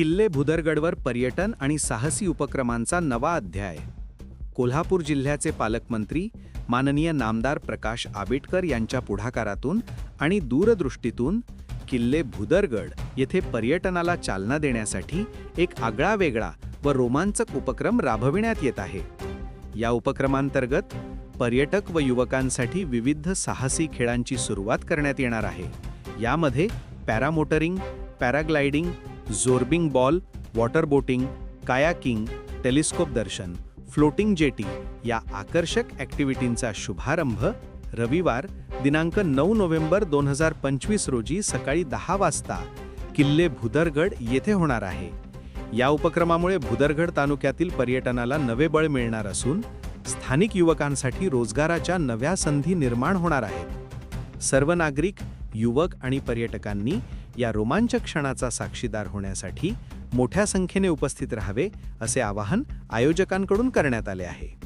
किल्ले भुदरगडवर पर्यटन आणि साहसी उपक्रमांचा नवा अध्याय. कोल्हापूर जिल्ह्याचे पालकमंत्री माननीय नामदार प्रकाश आंबेडकर यांच्या पुढाकारातून आणि दूरदृष्टीतून किल्ले भुदरगड येथे पर्यटनाला चालना देण्यासाठी एक आगळा वेगळा व रोमांचक उपक्रम राबविण्यात येत आहे. या उपक्रमांतर्गत पर्यटक व युवकांसाठी विविध साहसी खेळांची सुरुवात करण्यात येणार आहे. यामध्ये paramotoring paragliding zorbing ball water boating kayaking telescope दर्शन फ्लोटिंग जेटी या आकर्षक ॲक्टिव्हिटींचा शुभारंभ रविवार दिनांक नऊ नोव्हेंबर दोन हजार पंचवीस रोजी सकाळी दहा वाजता किल्ले भुदरगड येथे होणार आहे. या उपक्रमामुळे भुदरगड तालुक्यातील पर्यटनाला नवे बळ मिळणार असून स्थानिक युवकांसाठी रोजगाराच्या नव्या संधी निर्माण होणार आहेत. सर्व नागरिक युवक आणि पर्यटकांनी या रोमांचक क्षणाचा साक्षीदार होण्यासाठी मोठ्या संख्येने उपस्थित राहावे असे आवाहन आयोजकांकडून करण्यात आले आहे.